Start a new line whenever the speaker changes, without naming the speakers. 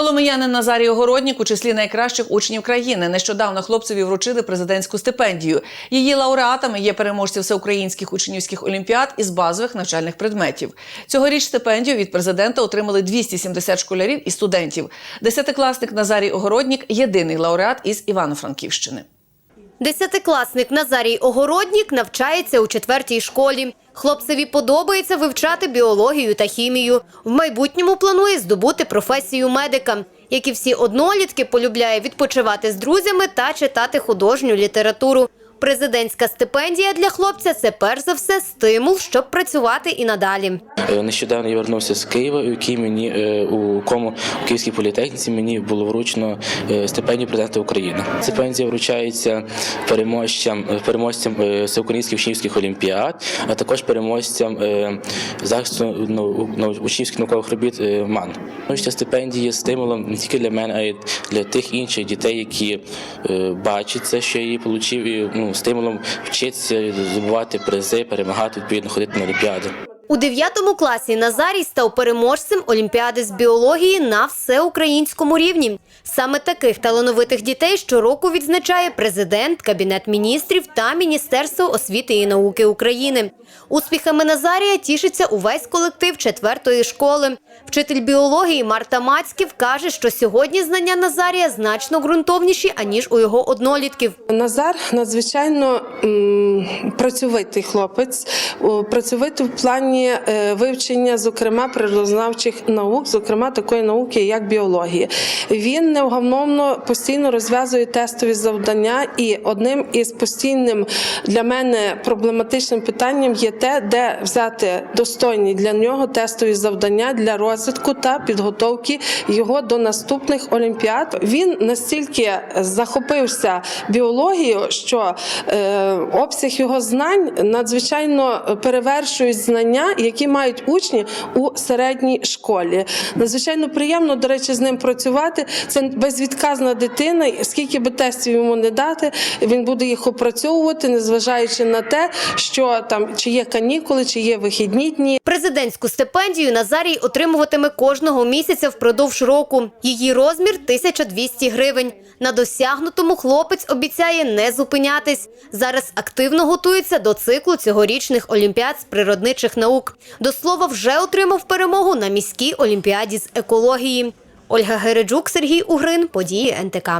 Коломиянин Назарій Огороднік у числі найкращих учнів країни. Нещодавно хлопцеві вручили президентську стипендію. Її лауреатами є переможці всеукраїнських учнівських олімпіад із базових навчальних предметів. Цьогоріч стипендію від президента отримали 270 школярів і студентів. Десятикласник Назарій Огороднік єдиний лауреат із Івано-Франківщини.
Десятикласник Назарій Огороднік навчається у четвертій школі. Хлопцеві подобається вивчати біологію та хімію. В майбутньому планує здобути професію медика. Як і всі однолітки, полюбляє відпочивати з друзями та читати художню літературу. Президентська стипендія для хлопця це перш за все стимул, щоб працювати і надалі.
Е, Нещодавно я вернувся з Києва, у якій мені е, у кому у Київській політехніці мені було вручено е, стипендію президента України. Стипендія вручається переможцям переможцям всеукраїнських учнівських олімпіад, а також переможцям захисту нау- нау- учнівських наукових робіт МАН. Ну, Ця стипендія є стимулом не тільки для мене, а й для тих інших дітей, які бачать це, що я її отримав, і ну, стимулом вчитися, здобувати призи, перемагати, відповідно ходити на олімпіади.
У 9 класі Назарій став переможцем Олімпіади з біології на всеукраїнському рівні. Саме таких талановитих дітей щороку відзначає президент, кабінет міністрів та Міністерство освіти і науки України. Успіхами Назарія тішиться увесь колектив четвертої школи. Вчитель біології Марта Мацьків каже, що сьогодні знання Назарія значно ґрунтовніші аніж у його однолітків.
Назар надзвичайно працьовитий хлопець, працьовитий в плані е, вивчення, зокрема, природознавчих наук, зокрема такої науки, як біологія. Він невгамовно постійно розв'язує тестові завдання, і одним із постійним для мене проблематичним питанням є те, де взяти достойні для нього тестові завдання для розвитку та підготовки його до наступних олімпіад. Він настільки захопився біологією, що е, обсяг його знань надзвичайно перевершують знання, які мають учні у середній школі. Надзвичайно приємно, до речі, з ним працювати. Це безвідказна дитина. Скільки би тестів йому не дати, він буде їх опрацьовувати, незважаючи на те, що там чи є канікули, чи є вихідні дні.
Президентську стипендію Назарій отримуватиме кожного місяця впродовж року. Її розмір 1200 гривень. На досягнутому хлопець обіцяє не зупинятись. Зараз активно готується до циклу цьогорічних олімпіад з природничих наук. До слова, вже отримав перемогу на міській олімпіаді з екології. Ольга Гереджук, Сергій Угрин, події НТК.